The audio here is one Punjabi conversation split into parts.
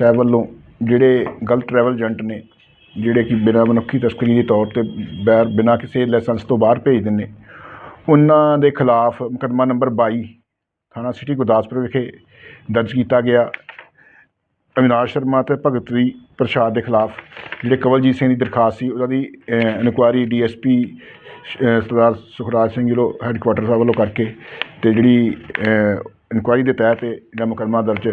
ਸਾਹਿਬ ਵੱਲੋਂ ਜਿਹੜੇ ਗਲਤ ਟਰੈਵਲ ਏਜੰਟ ਨੇ, ਜਿਹੜੇ ਕਿ ਬਿਨਾਂ ਮਨੁੱਖੀ ਤਸਕਰੀ ਦੇ ਤੌਰ ਤੇ ਬੈਰ ਬਿਨਾਂ ਕਿਸੇ ਲਾਇਸੈਂਸ ਤੋਂ ਬਾਹਰ ਭੇਜਦੇ ਨੇ, ਉਹਨਾਂ ਦੇ ਖਿਲਾਫ ਮੁਕੱਦਮਾ ਨੰਬਰ 22 ਥਾਣਾ ਸਿਟੀ ਗੁਰਦਾਸਪੁਰ ਵਿਖੇ ਦਰਜ ਕੀਤਾ ਗਿਆ। ਅਵਿਨਾਸ਼ ਸ਼ਰਮਾ ਤੇ ਭਗਤਵੀ ਪ੍ਰਸ਼ਾਦ ਦੇ ਖਿਲਾਫ ਜਿਹੜੇ ਕਵਲਜੀਤ ਸਿੰਘ ਦੀ ਦਰਖਾਸਤ ਸੀ ਉਹਨਾਂ ਦੀ inquiry DSP Sardar Sukhraj Singh ji headquarter sahib ਵੱਲੋਂ ਕਰਕੇ ਤੇ ਜਿਹੜੀ ਇਨਕੁਆਇਰੀ ਦੇ ਤਹਿਤ ਇਹ ਜਿਹੜਾ ਮੁਕੱਦਮਾ ਦਰਜ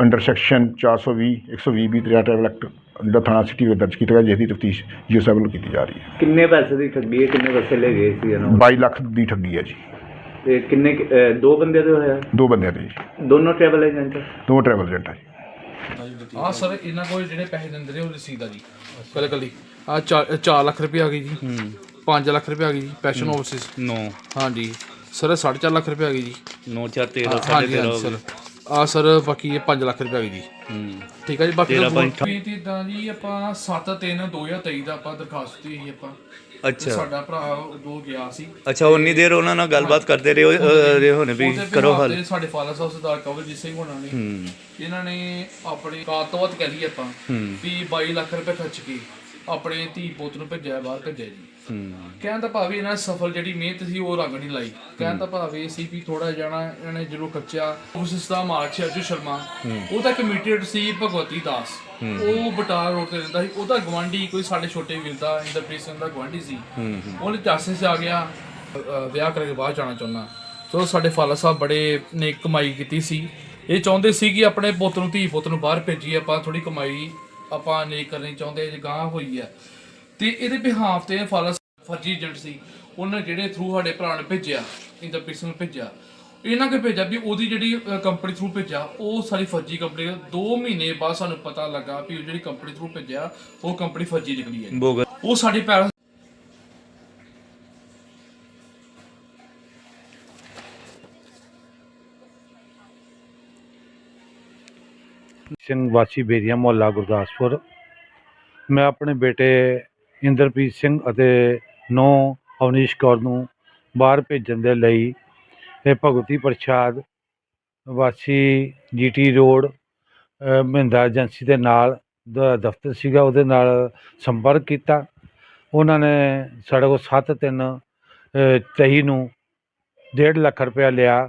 ਅੰਡਰ ਸੈਕਸ਼ਨ 420 120 ਬੀ ਦਰਿਆ ਟ੍ਰੈਵਲ ਐਕਟ ਜਿਹੜਾ ਥਾਣਾ ਸਿਟੀ ਵਿੱਚ ਦਰਜ ਕੀਤਾ ਗਿਆ ਜਿਸ ਦੀ ਤਫਤੀਸ਼ ਜੀਓ ਸਾਹਿਬ ਵੱਲੋਂ ਕੀਤੀ ਜਾ ਰਹੀ ਹੈ। ਕਿੰਨੇ ਪੈਸੇ ਦੀ ਠੱਗੀ ਹੈ ਕਿੰਨੇ ਪੈਸੇ ਲੈ ਗਏ ਸੀ ਇਹਨਾਂ ਨੂੰ? 22 ਲੱਖ ਦੀ ਠੱਗੀ ਹੈ ਜੀ। ਤੇ ਕਿੰਨੇ ਕੁ- ਅਹ ਦੋ ਬੰਦੇ ਦੇ ਹੋਇਆ? ਦੋ ਬੰਦਿਆਂ ਦੇ ਜੀ। ਦੋਨੋਂ ਟਰੈਵਲ ਏਜੰਟ ਦੋ ਟਰੈਵਲ ਏਜੰਟ ਹੈ ਜੀ। ਆ ਸਰ ਇਹਨਾਂ ਕੋਲ ਜਿਹੜੇ ਪੈਸੇ ਦਿੰਦੇ ਨੇ ਉਹ ਰਸੀਦ ਆ ਜੀ ਕੱਲ ਕੱਲੀ ਆ 4 ਲੱਖ ਰੁਪਏ ਆ ਗਈ ਜੀ। 5 ਲੱਖ ਰੁਪਏ ਆ ਗਈ ਜੀ ਪੈਸ਼ਨ ਓਵਰਸੀਜ਼ ਨੌ। ਹਾਂਜੀ। ਸਰ 4.5 ਲੱਖ ਰੁਪਏ ਆ ਗਈ ਜੀ। ਨੌ ਚਾਰ ਤੇਰਾਂ ਹਾਂ- ਸਾਢੇ ਹਾਂਜੀ ਤੇਰਾਂ ਹਾਂਜੀ ਹੋ ਸਰ। ਗਏ ਆ ਸਰ ਬਾਕੀ ਇਹ 5 ਲੱਖ ਰੁਪਏ ਆ ਗਈ ਜੀ। ਹੂੰ। ਠੀਕ ਹੈ ਜੀ ਬਾਕੀ ਤੇਰਾਂ ਤਾਂ ਪੰਜ ਵੀ ਤੇ ਇਦਾਂ ਜੀ ਆਪਾਂ 7 3 2023 ਦਾ ਆਪਾਂ ਦਰਖਾਸਤ ਦਿੱਤੀ ਸੀ ਆਪਾਂ। ਤੇ ਅੱਛਾ। ਸਾਡਾ ਭਰਾ ਉਦੋਂ ਗਿਆ ਸੀ। ਅੱਛਾ ਉਨੀ ਦੇਰ ਉਹਨਾਂ ਨਾਲ ਗੱਲਬਾਤ ਕਰਦੇ ਰਹੇ ਹੋ- ਅਹ, ਰਹੇ ਹੋਣੇ ਵੀ ਉਹਦੇ ਕਰੋ ਹੱਲ। ਤੇ ਸਾਡੇ ਫਾਦਰ ਸਾਹਿਬ ਸਰਦਾਰ ਕਵਲਜੀਤ ਸਿੰਘ ਹੋਣਾ ਨੇ। ਹੂੰ। ਇਹਨਾਂ ਨੇ ਆਪਣੀ ਕਾਤਵਤ ਕਹਿ ਲਈ ਆਪਾਂ ਵੀ 22 ਲੱਖ ਰੁਪਏ ਖਰਚ ਕੇ ਆਪਣੇ ਧੀ ਪੁੱਤ ਨੂੰ ਭੇਜਿਆ ਬਾਹਰ ਭੇਜਿਆ ਜੀ। ਕਹਿਣ ਦਾ ਭਾਵੇਂ ਇਹਨਾਂ ਸਫਲ ਜਿਹੜੀ ਮਿਹਨਤ ਸੀ ਉਹ ਰੰਗ ਨਹੀਂ ਲਾਈ। ਕਹਿਣ ਦਾ ਭਾਵੇਂ ਇਹ ਸੀ ਵੀ ਥੋੜਾ ਜਾਣਾ ਇਹਨਾਂ ਜ਼ਰੂਰ ਖਰਚਿਆ। ਉਸ ਦਾ ਸੀ ਅਰਜੂ ਸ਼ਰਮਾ। ਉਹਦਾ ਕਮਿਟਡ ਸੀ ਭਗਵਤੀ ਦਾਸ। ਉਹ ਬਟਾਰ ਰੋਡ ਤੇ ਰਹਿੰਦਾ ਸੀ। ਉਹਦਾ ਗਵਾਂਢੀ ਕੋਈ ਸਾਡੇ ਛੋਟੇ ਵੀਰ ਦਾ ਇੰਦਰਪ੍ਰੀਤ ਸਿੰਘ ਦਾ ਗਵਾਂਢੀ ਸੀ। ਉਹਨੇ ਚਾਸੇ ਸੇ ਆ ਗਿਆ। ਵਿਆਹ ਕਰਕੇ ਬਾਹਰ ਜਾਣਾ ਚਾਹੁੰਦਾ। ਸੋ ਸਾਡੇ ਫਾਦਰ ਸਾਹਿਬ ਬੜੇ ਨੇ ਕਮਾਈ ਕੀਤੀ ਸੀ। ਇਹ ਚਾਹੁੰਦੇ ਸੀ ਕਿ ਆਪਣੇ ਪੁੱਤ ਨੂੰ ਧੀ ਪੁੱਤ ਨੂੰ ਬਾਹਰ ਭੇਜੀਏ ਆਪਾਂ ਥੋੜੀ ਕਮਾਈ ਆਪਾਂ ਨਹੀਂ ਕਰਨੀ ਚਾਹੁੰਦੇ ਜੇ ਗਾਂ ਹੋਈ ਹੈ ਤੇ ਇਹਦੇ ਬਿਹਾਫ ਤੇ ਫਾਦਰ ਫਰਜੀ ਏਜੰਟ ਸੀ ਉਹਨਾਂ ਜਿਹੜੇ ਥਰੂ ਸਾਡੇ ਭਰਾ ਨੇ ਭੇਜਿਆ ਇੰਦਰਪ੍ਰੀਤ ਸਿੰਘ ਨੂੰ ਭੇਜਿਆ। ਇਹਨਾਂ ਕੇ ਭੇਜਿਆ ਵੀ ਉਹਦੀ ਜਿਹੜੀ ਕੰਪਨੀ ਥਰੂ ਭੇਜਿਆ ਉਹ ਸਾਰੀ ਫਰਜੀ ਕੰਪਨੀ 2 ਮਹੀਨੇ ਬਾਅਦ ਸਾਨੂੰ ਪਤਾ ਲੱਗਾ ਵੀ ਉਹ ਜਿਹੜੀ ਕੰਪਨੀ ਥਰੂ ਭੇਜਿਆ ਉਹ ਕੰਪਨੀ ਫਰਜੀ ਨਿਕਲੀ ਹੈ ਉਹ ਸਾਡੀ ਪੈਰ ਸਿੰਘ ਵਾਸੀ ਬੇਰੀਆ ਮੁਹੱਲਾ ਗੁਰਦਾਸਪੁਰ। ਮੈਂ ਆਪਣੇ ਬੇਟੇ ਇੰਦਰਪ੍ਰੀਤ ਸਿੰਘ ਅਤੇ ਨੌ ਅਵਨੀਸ਼ ਕੌਰ ਨੂੰ ਬਾਹਰ ਭੇਜਣ ਦੇ ਲਈ ਇਹ ਭਗਵਤੀ ਪ੍ਰਸ਼ਾਦ ਵਾਸੀ ਜੀਟੀ ਰੋਡ ਮਹਿੰਦਾ ਏਜੰਸੀ ਦੇ ਨਾਲ ਦਾ ਦਫ਼ਤਰ ਸੀਗਾ, ਉਹਦੇ ਨਾਲ ਸੰਪਰਕ ਕੀਤਾ। ਉਹਨਾਂ ਨੇ ਸਾਡੇ ਕੋਲ 7 3 23 ਨੂੰ 1.5 ਲੱਖ ਰੁਪਇਆ ਲਿਆ।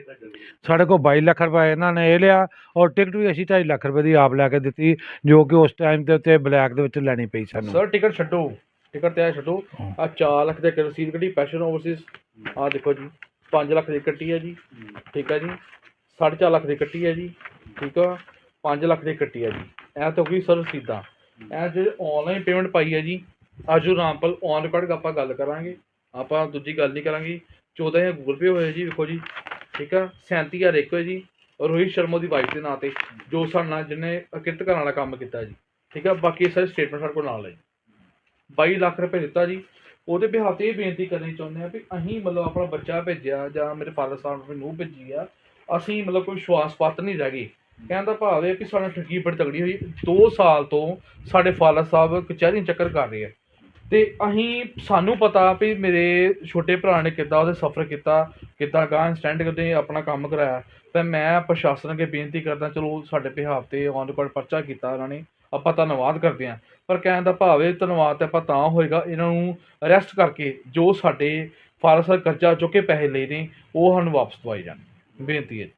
ਸਾਡੇ ਕੋਲ। 22 ਲੱਖ ਰੁਪਏ ਇਹਨਾਂ ਨੇ ਇਹ ਲਿਆ ਔਰ ਟਿਕਟ ਵੀ ਅਸੀਂ 2.5 ਲੱਖ ਰੁਪਏ ਦੀ ਆਪ ਲੈ ਕੇ ਦਿੱਤੀ ਜੋ ਕਿ ਉਸ ਟਾਈਮ ਦੇ ਉੱਤੇ ਬਲੈਕ ਦੇ ਵਿੱਚ ਲੈਣੀ ਪਈ ਸਾਨੂੰ। ਸਰ ਟਿਕਟ ਛੱਡੋ। ਟਿਕਟ ਤੇ ਆ ਛੱਡੋ ਆ 4 ਲੱਖ ਦੇ ਰਸੀਦ ਕੱਢੀ ਪੈਸ਼ਨ ਓਵਰਸੀਜ਼ ਆ ਦੇਖੋ ਜੀ 5 ਲੱਖ ਦੀ ਕੱਟੀ ਹੈ ਜੀ। ਠੀਕ ਹੈ ਜੀ। 4.5 ਲੱਖ ਦੀ ਕੱਟੀ ਹੈ ਜੀ। ਠੀਕ ਆ। 5 ਲੱਖ ਦੀ ਕੱਟੀ ਹੈ ਜੀ। ਇਹ ਤਾਂ ਗਈ ਸਰ ਰਸੀਦਾਂ। ਇਹ ਜਿਹੜੇ ਆਨਲਾਈਨ ਪੇਮੈਂਟ ਪਾਈ ਹੈ ਜੀ ਆਜੂ ਰਾਮਪਲ ਔਨ ਰਿਕਾਰਡ ਆਪਾਂ ਗੱਲ ਕਰਾਂਗੇ। ਆਪਾਂ ਦੂਜੀ ਗੱਲ ਨਹੀਂ ਕਰਾਂਗੇ। 14000 ਗੂਗਲ ਪੇ ਹੋਇਆ ਜੀ ਵੇਖੋ ਜੀ। ਠੀਕ ਆ? 37000 ਇੱਕ ਹੋਇਆ ਜੀ। ਰੋਹਿਤ ਸ਼ਰਮਾ ਦੀ ਵਾਈਫ ਦੇ ਨਾਂ ਤੇ ਜੋ ਸਾਡੇ ਨਾਲ ਜਿਹਨੇ ਕਿਰਤ ਕਰਨ ਵਾਲਾ ਕੰਮ ਕੀਤਾ ਜੀ। ਠੀਕ ਆ? ਬਾਕੀ ਸਾਰੇ ਸਟੇਟਮੈਂਟ ਸਾਡੇ ਕੋਲ ਨਾਲ ਹੈ ਜੀ। 22 ਲੱਖ ਰੁਪਏ ਦਿੱਤਾ ਜੀ। ਉਹਦੇ ਬਿਹਾਫ ਤੇ ਇਹ ਬੇਨਤੀ ਕਰਨੀ ਚਾਹੁੰਦੇ ਆ ਵੀ ਅਸੀਂ ਮਤਲਬ ਆਪਣਾ ਬੱਚਾ ਭੇਜਿਆ ਜਾਂ ਮੇਰੇ ਫਾਦਰ ਸਾਹਿਬ ਨੂੰ ਨੂੰ ਭੇਜੀ ਆ, ਅਸੀਂ ਮਤਲਬ ਕੋਈ ਵਿਸ਼ਵਾਸ ਪਾਤਰ ਨਹੀਂ ਰਹਿ ਗਏ ਕਹਿੰਦਾ ਭਾਵ ਇਹ ਕਿ ਸਾਡਾ ਠੱਗੀ ਬੜੀ ਤਗੜੀ ਹੋਈ 2 ਸਾਲ ਤੋਂ ਸਾਡੇ ਫਾਦਰ ਸਾਹਿਬ ਕਚਹਿਰੀ ਚੱਕਰ ਕਰ ਰਹੇ ਆ। ਤੇ ਅਸੀਂ, ਸਾਨੂੰ ਪਤਾ ਵੀ ਮੇਰੇ ਛੋਟੇ ਭਰਾ ਨੇ ਕਿੱਦਾਂ ਉਹਦੇ ਸਫਰ ਕੀਤਾ, ਕਿੱਦਾਂ ਗਾਂ ਇੰਸਟੈਂਟ ਉਹਨੇ ਆਪਣਾ ਕੰਮ ਕਰਾਇਆ। ਤੇ ਮੈਂ ਪ੍ਰਸ਼ਾਸਨ ਅੱਗੇ ਬੇਨਤੀ ਕਰਦਾ, ਚਲੋ ਸਾਡੇ ਬਿਹਾਫ ਤੇ ਔਨ ਰਿਕਾਰਡ ਪਰਚਾ ਕੀਤਾ ਉਹਨਾਂ ਨੇ, ਆਪਾਂ ਧੰਨਵਾਦ ਕਰਦੇ ਹਾਂ। ਪਰ ਕਹਿਣ ਦਾ ਭਾਵ ਇਹ ਧੰਨਵਾਦ ਤਾਂ ਆਪਾਂ ਤਾਂ ਹੋਏਗਾ, ਇਹਨਾਂ ਨੂੰ ਅਰੈਸਟ ਕਰਕੇ ਜੋ ਸਾਡੇ ਫਾਰਸ ਕਰਜ਼ਾ ਚੁੱਕ ਕੇ ਪੈਸੇ ਲਏ ਨੇ, ਉਹ ਸਾਨੂੰ ਵਾਪਸ ਦਵਾਏ ਜਾਣ। ਬੇਨਤੀ ਹੈ ਜੀ।